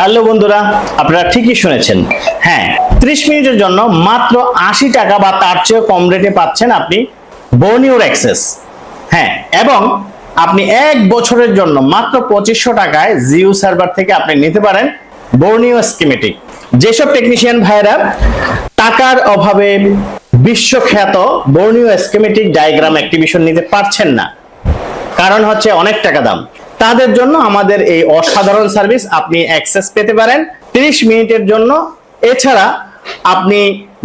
Hello বন্ধুরা, আপনারা ঠিকই শুনেছেন। হ্যাঁ ত্রিশ মিনিটের জন্য মাত্র আশি টাকা বা তার চেয়েও কম রেটে পাচ্ছেন আপনি বর্নিওর অ্যাক্সেস হ্যাঁ এবং আপনি এক বছরের জন্য মাত্র পঁচিশশো টাকায় জিও সার্ভার থেকে আপনি নিতে পারেন বর্নিও স্কিমেটিক যেসব টেকনিশিয়ান ভাইরা টাকার অভাবে বিশ্বখ্যাত বর্নিও স্কিমেটিক ডায়াগ্রাম অ্যাক্টিভিশন নিতে পারছেন না, কারণ হচ্ছে অনেক টাকা দাম। তাদের জন্য আমাদের এই অসাধারণ সার্ভিস আপনি অ্যাক্সেস পেতে পারেন। 30 মিনিটের জন্য। এছাড়া আপনি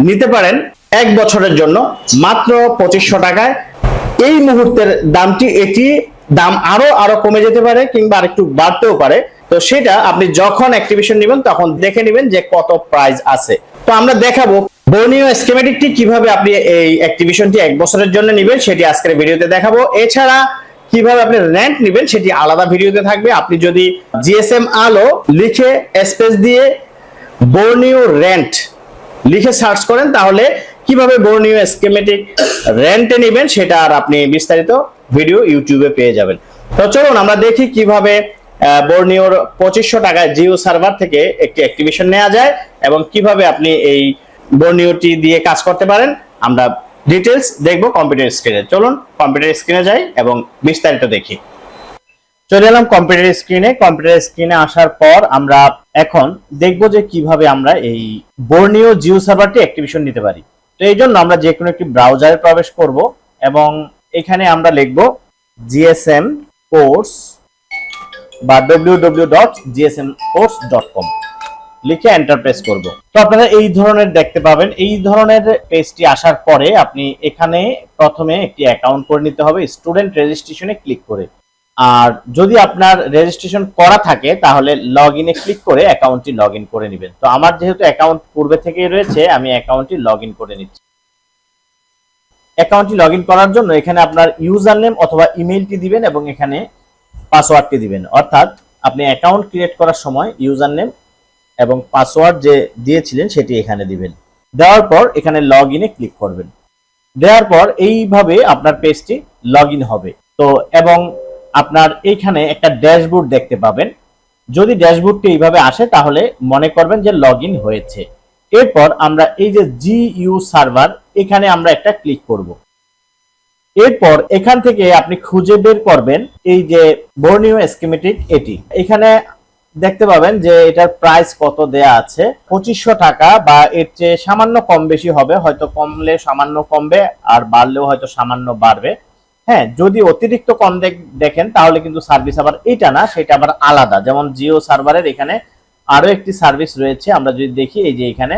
নিতে পারেন এক বছরের জন্য মাত্র পঁচিশশো টাকায়। এই মুহূর্তের দামটি এটি দাম আরও আরও কমে যেতে পারে কিংবা আরেকটু বাড়তেও পারে। তো সেটা আপনি যখন অ্যাক্টিভেশন নেবেন তখন দেখে নেবেন যে কত প্রাইস আছে। তো আমরা দেখাবো বর্ণীয় স্কেমেটিকটি কীভাবে আপনি এই অ্যাক্টিভেশনটি এক বছরের জন্য নেবেন সেটি আজকের ভিডিওতে দেখাবো। এছাড়া কীভাবে আপনি র্যান্ট নেবেন সেটি আলাদা ভিডিওতে থাকবে। আপনি যদি জিএসএম আলো লিখে স্পেস দিয়ে বর্ণীয় র্যান্ট লিখে সার্চ করেন, তাহলে কীভাবে বর্ণীয় স্কেমেটিক র্যান্টে নেবেন সেটা আর আপনি বিস্তারিত ভিডিও ইউটিউবে পেয়ে যাবেন। তো চলুন, আমরা দেখি কীভাবে বর্ণীয়র পঁচিশশো টাকায় জিও সার্ভার থেকে একটি অ্যাক্টিভেশন নেওয়া যায় এবং কীভাবে আপনি এই বর্ণীয়টি দিয়ে কাজ করতে পারেন। আমরা ডিটেলস দেখব কম্পিউটার স্ক্রিনে চলুন কম্পিউটার স্ক্রিনে যাই এবং বিস্তারিত দেখি। চলে এলাম কম্পিউটার স্ক্রিনে কম্পিউটার স্ক্রিনে আসার পর আমরা এখন দেখব যে কীভাবে আমরা এই বর্ণীয় জিও সার্ভারটি অ্যাক্টিভেশন নিতে পারি। তো এই জন্য আমরা যে কোনো একটি ব্রাউজারে প্রবেশ করব এবং এখানে আমরা লিখব জিএসএম কোর্স বা www.gsmcourse.com লিখে এন্টার প্রেস করব। তো আপনারা এই ধরনের দেখতে পাবেন। এই ধরনের পেজটি আসার পরে আপনি এখানে প্রথমে একটি অ্যাকাউন্ট করে নিতে হবে স্টুডেন্ট রেজিস্ট্রেশনে ক্লিক করে। আর যদি আপনার রেজিস্ট্রেশন করা থাকে, তাহলে লগ ইনে ক্লিক করে অ্যাকাউন্টটি লগ ইন করে নেবেন। তো আমার যেহেতু অ্যাকাউন্ট পূর্বে থেকেই রয়েছে, আমি অ্যাকাউন্টটি লগ ইন করে নিচ্ছি। অ্যাকাউন্টটি লগ ইন করার জন্য এখানে আপনার ইউজার নেম অথবা ইমেইলটি দিবেন এবং এখানে পাসওয়ার্ডটি দিবেন। অর্থাৎ আপনি অ্যাকাউন্ট ক্রিয়েট করার সময় ইউজার নেম এবং পাসওয়ার্ড যে দিয়েছিলেন সেটি এখানে দিবেন। দেওয়ার পর এখানে লগ ইনে ক্লিক করবেন। দেওয়ার পর এইভাবে আপনার পেজটি লগ ইন হবে। তো, এবং আপনার এইখানে একটা ড্যাশবোর্ড দেখতে পাবেন। যদি ড্যাশবোর্ডটি এইভাবে আসে, তাহলে মনে করবেন যে লগ ইন হয়েছে। এরপর আমরা এই যে জি ইউ সার্ভার এখানে আমরা একটা ক্লিক করব। এরপর এখান থেকে আপনি খুঁজে বের করবেন এই যে বর্ণীয় স্কিমেটিক এটি। এখানে দেখতে পাবেন যে এটার প্রাইস কত দেয়া আছে। পঁচিশশো টাকা বা এর চেয়ে সামান্য কম বেশি হবে, হয়তো কমলে সামান্য কমবে আর বাড়লেও হয়তো সামান্য বাড়বে। হ্যাঁ যদি অতিরিক্ত কম দেখ- দেখেন তাহলে কিন্তু সার্ভিস আবার এটা না, সেটা আবার আলাদা। যেমন জিও সার্ভারের এখানে আরও একটি সার্ভিস রয়েছে, আমরা যদি দেখি এই যে এখানে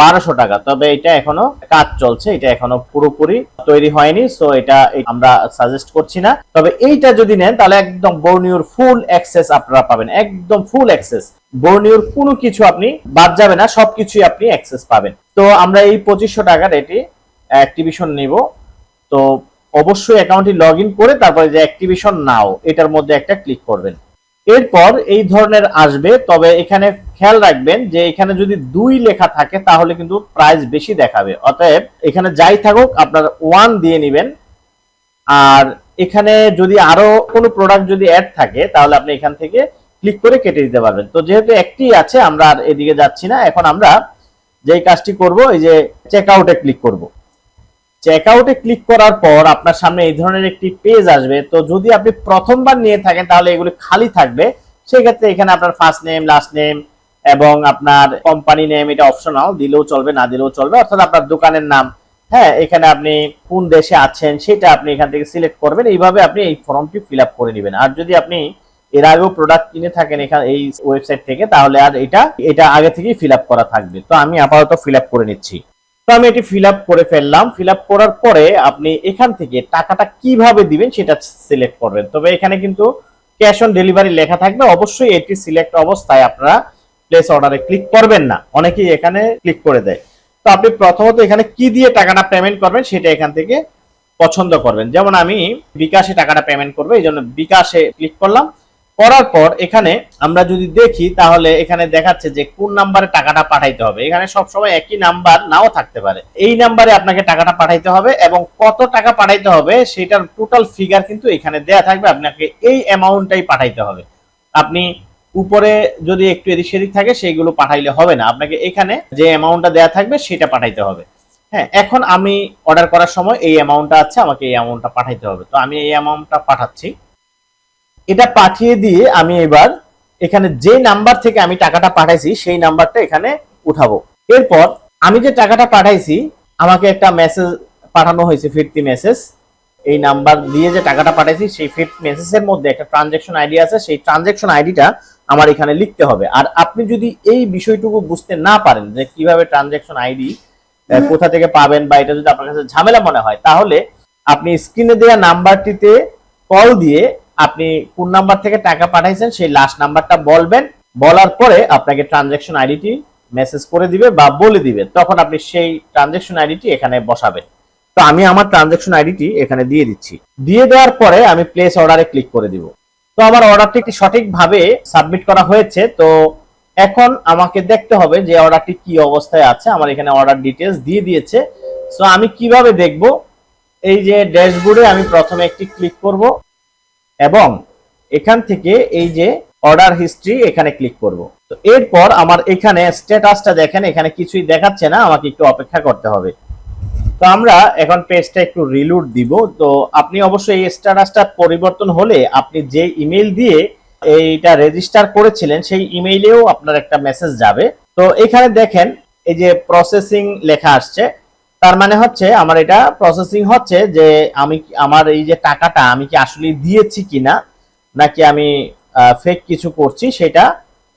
বারোশো টাকা। তবে এটা এখনও কাজ চলছে, এটা এখনও পুরোপুরি তৈরি হয়নি সো এটা আমরা সাজেস্ট করছি না। তবে এইটা যদি নেন, তাহলে একদম বর্নিওর ফুল অ্যাক্সেস আপনারা পাবেন, একদম ফুল অ্যাক্সেস বর্নিওর কোনো কিছু আপনি বাদ যাবে না, সবকিছুই আপনি অ্যাক্সেস পাবেন। তো আমরা এই পঁচিশশো টাকার এটি অ্যাক্টিভিশন নিব। তো অবশ্যই অ্যাকাউন্টটি লগ করে তারপরে যে অ্যাক্টিভিশন নাও এটার মধ্যে একটা ক্লিক করবেন। এরপর এই ধরনের আসবে, তবে এখানে খেয়াল রাখবেন যে এখানে যদি দুই লেখা থাকে, তাহলে কিন্তু প্রাইস বেশি দেখাবে। অতএব এখানে যাই থাকুক, আপনার ওয়ান দিয়ে নেবেন। আর এখানে যদি আরও কোনো প্রোডাক্ট যদি অ্যাড থাকে, তাহলে আপনি এখান থেকে ক্লিক করে কেটে দিতে পারবেন। তো যেহেতু একটি আছে, আমরা আর এদিকে যাচ্ছি না। এখন আমরা যেই কাজটি করব, এই যে চেক আউটে ক্লিক করব। চেক আউটে ক্লিক করার পর আপনার সামনে এই ধরনের একটি পেজ আসবে। তো যদি আপনি প্রথমবার নিয়ে থাকেন, তাহলে এগুলি খালি থাকবে। সেই ক্ষেত্রে এখানে আপনার ফার্স্ট নেম লাস্ট নেম এবং আপনার কোম্পানি নেম এটা অপশনাল দিলেও চলবে, না দিলেও চলবে। অর্থাৎ আপনার দোকানের নাম। হ্যাঁ এখানে আপনি কোন দেশে আছেন সেটা আপনি এখান থেকে সিলেক্ট করবেন। এইভাবে আপনি এই ফর্মটি ফিল করে নেবেন। আর যদি আপনি এর আগেও প্রোডাক্ট কিনে থাকেন এখানে, এই ওয়েবসাইট থেকে, তাহলে আর এটা এটা আগে থেকেই ফিল করা থাকবে। তো আমি আপাতত ফিল করে নিচ্ছি। তো আমি এটি ফিল করে ফেললাম। ফিল করার পরে আপনি এখান থেকে টাকাটা কীভাবে দিবেন সেটা সিলেক্ট করবেন। তবে এখানে কিন্তু ক্যাশ অন ডেলিভারি লেখা থাকবে। অবশ্যই এটি সিলেক্ট অবস্থায় আপনারা প্লেস অর্ডারে ক্লিক করবেন না। অনেকেই এখানে ক্লিক করে দেয়। তো আপনি প্রথমত এখানে কি দিয়ে টাকাটা পেমেন্ট করবেন সেটা এখান থেকে পছন্দ করবেন। যেমন আমি বিকাশে টাকাটা পেমেন্ট করব, এই জন্য বিকাশে ক্লিক করলাম। করার পর এখানে আমরা যদি দেখি, তাহলে এখানে দেখাচ্ছে যে কোন নাম্বারে টাকাটা পাঠাইতে হবে। এখানে সব সময় একই নাম্বার নাও থাকতে পারে। এই নাম্বারে আপনাকে টাকাটা পাঠাইতে হবে এবং কত টাকা পাঠাইতে হবে সেটার টোটাল ফিগার কিন্তু এখানে দেয়া থাকবে। আপনাকে এই অ্যামাউন্টটাই পাঠাইতে হবে। আপনি উপরে যদি একটু এদিক সেদিক থাকে, সেইগুলো পাঠাইলে হবে না। আপনাকে এখানে যে অ্যামাউন্টটা দেয়া থাকবে, সেটা পাঠাইতে হবে। হ্যাঁ এখন আমি অর্ডার করার সময় এই অ্যামাউন্টটা আছে, আমাকে এই অ্যামাউন্টটা পাঠাইতে হবে। তো আমি এই অ্যামাউন্টটা পাঠাচ্ছি। এটা পাঠিয়ে দিয়ে আমি এবার এখানে যে নাম্বার থেকে আমি টাকাটা পাঠাইছি সেই নাম্বারটা এখানে উঠাবো। এরপর আমি যে টাকাটা পাঠাইছি আমাকে একটা মেসেজ পাঠানো হয়েছে ফিরতি মেসেজ এই নাম্বার দিয়ে যে টাকাটা পাঠাইছি সেই ফিট মেসেজের মধ্যে একটা ট্রানজেকশন আইডি আছে সেই ট্রানজেকশন আইডিটা আমার এখানে লিখতে হবে। আর আপনি যদি এই বিষয়টুকু বুঝতে না পারেন যে কীভাবে ট্রানজেকশন আইডি কোথা থেকে পাবেন বা এটা যদি আপনার কাছে ঝামেলা মনে হয় তাহলে আপনি স্ক্রিনে দেওয়া নাম্বারটিতে কল দিয়ে আপনি কোন নাম্বার থেকে টাকা পাঠাইছেন সেই লাস্ট নাম্বারটা বলবেন। বলার পরে আপনাকে ট্রানজেকশন আইডিটি মেসেজ করে দিবে বা বলে দিবে। তখন আপনি সেই ট্রানজেকশন আইডিটি এখানে বসাবেন। তো আমি আমার ট্রানজেকশন আইডিটি এখানে দিয়ে দিচ্ছি। দিয়ে দেওয়ার পরে আমি প্লেস অর্ডারে ক্লিক করে দিব। তো আমার অর্ডারটি সঠিকভাবে সাবমিট করা হয়েছে। তো এখন আমাকে দেখতে হবে যে অর্ডারটি কি অবস্থায় আছে। আমার এখানে অর্ডার ডিটেলস দিয়ে দিয়েছে। সো আমি কীভাবে দেখব? এই যে ড্যাশবোর্ডে আমি প্রথমে একটি ক্লিক করব। এবং এখান থেকে এই যে অর্ডার হিস্ট্রি এখানে ক্লিক করব। তো এরপর আমার এখানে স্ট্যাটাসটা দেখেন, এখানে কিছুই দেখাচ্ছে না, আমাকে একটু অপেক্ষা করতে হবে। তো আমরা এখন পেজটা একটু রিলুট দিব। তো আপনি অবশ্যই এই স্ট্যাটাসটা পরিবর্তন হলে আপনি যে ইমেল দিয়ে এইটা রেজিস্টার করেছিলেন, সেই ইমেইলেও আপনার একটা মেসেজ যাবে। তো এখানে দেখেন, এই যে প্রসেসিং লেখা আসছে। তার মানে হচ্ছে, আমার এটা প্রসেসিং হচ্ছে যে আমি আমার এই যে টাকাটা আমি কি আসলে দিয়েছি কিনা, নাকি আমি ফেক কিছু করছি, সেটা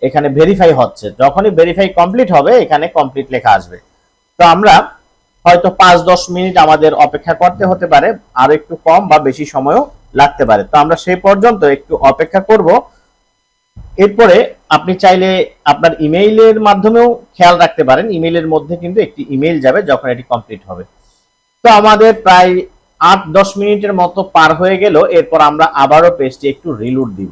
এখানে ভেরিফাই হচ্ছে। যখনই ভেরিফাই কমপ্লিট হবে, এখানে কমপ্লিট লেখা আসবে। তো আমরা হয়তো পাঁচ দশ মিনিট আমাদের অপেক্ষা করতে হতে পারে, আর একটু কম বা বেশি সময়ও লাগতে পারে। তো আমরা সেই পর্যন্ত একটু অপেক্ষা করব। এরপরে আপনি চাইলে আপনার ইমেইলের মাধ্যমেও খেয়াল রাখতে পারেন। ইমেইলের মধ্যে কিন্তু একটি ইমেইল যাবে যখন এটি কমপ্লিট হবে। তো আমাদের প্রায় আট দশ মিনিটের মতো পার হয়ে গেল। এরপর আমরা আবারও পেজটি একটু রিলুট দিব।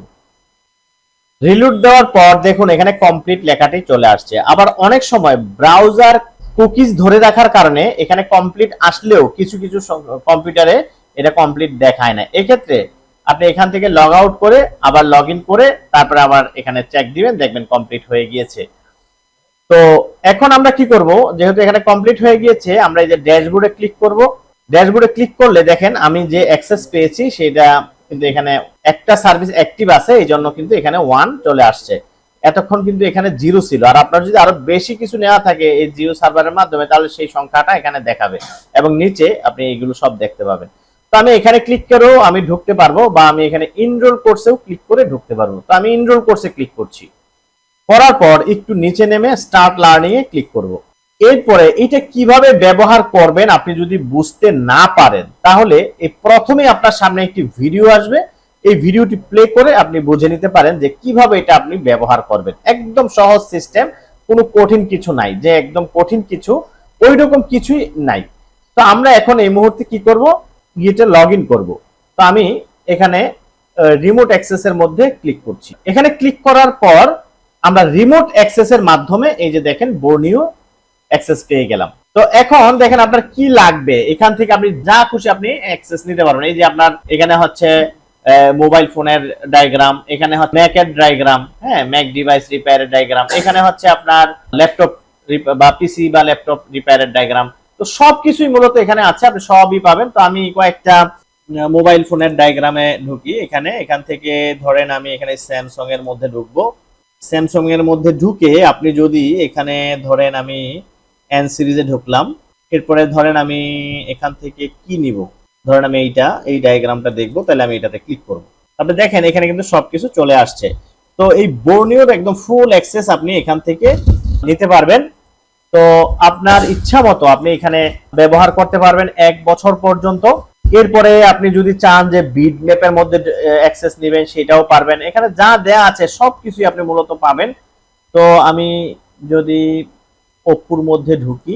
রিলুট দেওয়ার পর দেখুন, এখানে কমপ্লিট লেখাটি চলে আসছে। আবার অনেক সময় ব্রাউজার কুকিজ ধরে রাখার কারণে এখানে কমপ্লিট আসলেও কিছু কিছু কম্পিউটারে এটা কমপ্লিট দেখায় না। এক্ষেত্রে আপনি এখান থেকে লগ আউট করে আবার লগ করে তারপরে আবার এখানে চেক দিবেন, দেখবেন কমপ্লিট হয়ে গিয়েছে। তো এখন আমরা কি করব? যেহেতু এখানে কমপ্লিট হয়ে গিয়েছে, আমরা এই যে ড্যাশবোর্ডে ক্লিক করব। ড্যাশবোর্ডে ক্লিক করলে দেখেন আমি যে অ্যাক্সেস পেয়েছি, সেটা কিন্তু এখানে একটা সার্ভিস অ্যাক্টিভ আছে, এই জন্য কিন্তু এখানে ওয়ান চলে আসছে। এতক্ষণ কিন্তু এখানে জিরো ছিল। আর আপনার যদি আরও বেশি কিছু নেওয়া থাকে এই জিও সার্ভারের মাধ্যমে, তাহলে সেই সংখ্যাটা এখানে দেখাবে। এবং নিচে আপনি এগুলো সব দেখতে পাবেন। তো আমি এখানে ক্লিক করেও আমি ঢুকতে পারব, বা আমি এখানে ইনরোল কোর্সেও ক্লিক করে ঢুকতে পারব। তো আমি ইনরোল কোর্সে ক্লিক করছি। করার পর একটু নিচে নেমে স্টার্ট লার্নিং এ ক্লিক করব। এরপরে এটা কীভাবে ব্যবহার করবেন আপনি যদি বুঝতে না পারেন, তাহলে এই প্রথমে আপনার সামনে একটি ভিডিও আসবে। এই ভিডিওটি প্লে করে আপনি বুঝে নিতে পারেন যে কীভাবে এটা আপনি ব্যবহার করবেন। একদম সহজ সিস্টেম কোনো কঠিন কিছু নাই, যে একদম কঠিন কিছু ওই রকম কিছুই নাই। তো আমরা এখন এই মুহূর্তে কি করব? গিয়েটে লগ ইন করব। তো আমি এখানে রিমোট অ্যাক্সেস এর মধ্যে ক্লিক করছি। এখানে ক্লিক করার পর আমরা রিমোট অ্যাক্সেস এর মাধ্যমে এই যে দেখেন বর্নিও অ্যাক্সেস পেয়ে গেলাম। তো এখন দেখেন আপনার কি লাগবে? এখান থেকে আপনি যা খুশি আপনি অ্যাক্সেস নিতে পারবেন। এই যে আপনার এখানে হচ্ছে মোবাইল ফোনের ডায়াগ্রাম এখানে হচ্ছে ম্যাকের ডায়াগ্রাম হ্যাঁ ম্যাক ডিভাইস রিপেয়ারের ডায়াগ্রাম এখানে হচ্ছে আপনার ল্যাপটপ বা পিসি বা ল্যাপটপ রিপেয়ারের ডায়াগ্রাম তো সবকিছুই মূলত এখানে আছে, আপনি সবই পাবেন। তো আমি কয়েকটা মোবাইল ফোনের ডায়াগ্রামে ঢুকি। এখানে, এখান থেকে ধরেন আমি এখানে স্যামসং এর মধ্যে ঢুকবো। স্যামসং এর মধ্যে ঢুকে আপনি যদি এখানে ধরেন আমি এন সিরিজে ঢুকলাম, এরপরে ধরেন আমি এখান থেকে কি নিব? ধরেন আমি এইটা, এই ডায়াগ্রামটা দেখব, তাহলে আমি এটাতে ক্লিক করব। আপনি দেখেন, এখানে কিন্তু সবকিছু চলে আসছে। তো এই বর্নিওর একদম ফুল অ্যাক্সেস আপনি এখান থেকে নিতে পারবেন। তো আপনার ইচ্ছা মতো আপনি এখানে ব্যবহার করতে পারবেন এক বছর পর্যন্ত। এরপরে আপনি যদি চান যে বিড ম্যাপের মধ্যে অ্যাক্সেস নেবেন, সেটাও পারবেন। এখানে যা দেয়া আছে, সবকিছুই আপনি মূলত পাবেন। তো আমি যদি অপুর মধ্যে ঢুকি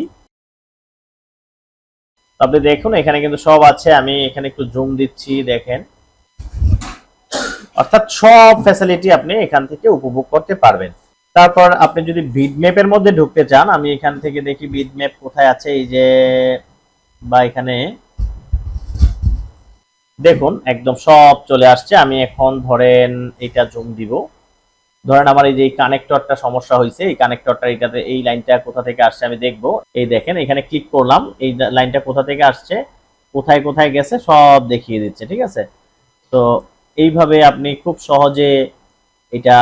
আপনি দেখুন, এখানে কিন্তু সব আছে। আমি এখানে একটু জুম দিচ্ছি, দেখেন। অর্থাৎ সব ফ্যাসিলিটি আপনি এখান থেকে উপভোগ করতে পারবেন। তারপর আপনি যদি বিড ম্যাপের মধ্যে ঢুকতে চান, আমি এখান থেকে দেখি বিড ম্যাপ কোথায় আছে, এই যে, বা এখানে। দেখুন, একদম সব চলে আসছে। আমি এখন ধরেন এটা জুম দিব। ধরেন আমার এই যে কানেক্টরটা সমস্যা হয়েছে এই কানেক্টরটা এটাতে এই লাইনটা কোথা থেকে আসছে আমি দেখব। এই দেখেন, এখানে ক্লিক করলাম, এই লাইনটা কোথা থেকে আসছে, কোথায় কোথায় গেছে, সব দেখিয়ে দিচ্ছে, ঠিক আছে? তো এইভাবে আপনি খুব সহজে এটা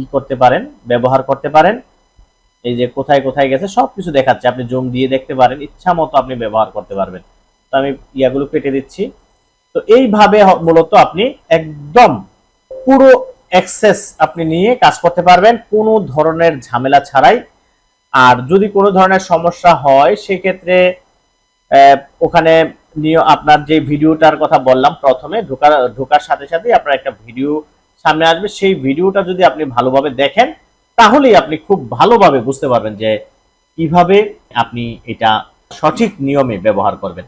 ই করতে পারেন, ব্যবহার করতে পারেন, এই যে কোথায় কোথায় গেছে, সবকিছু দেখাচ্ছে। আপনি জুম দিয়ে দেখতে পারেন, ইচ্ছা মতো আপনি ব্যবহার করতে পারবেন। তো আমি ইয়াগুলো কেটে দিচ্ছি। তো এইভাবে মূলত আপনি একদম পুরো অ্যাক্সেস আপনি নিয়ে কাজ করতে পারবেন, কোনো ধরনের ঝামেলা ছাড়াই। আর যদি কোনো ধরনের সমস্যা হয়, সেক্ষেত্রে ওখানে নিয়ে আপনার যে ভিডিওটার কথা বললাম প্রথমে, ঢোকার ঢোকার সাথে সাথে আপনার একটা ভিডিও সামনে আসবে, সেই ভিডিওটা যদি আপনি ভালোভাবে দেখেন, তাহলেই আপনি খুব ভালোভাবে বুঝতে পারবেন যে কীভাবে আপনি এটা সঠিক নিয়মে ব্যবহার করবেন।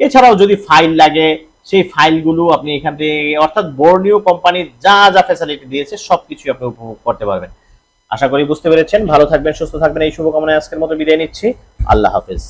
এছাড়াও যদি ফাইল লাগে, সেই ফাইলগুলো আপনি এখান থেকে, অর্থাৎ বোর্নিও কোম্পানি যা যা ফ্যাসিলিটি দিয়েছে, সবকিছু আপনি উপভোগ করতে পারবেন। আশা করি বুঝতে পেরেছেন। ভালো থাকবেন, সুস্থ থাকবেন। এই শুভকামনায় আজকের মতো বিদায় নিচ্ছি। আল্লাহ হাফেজ।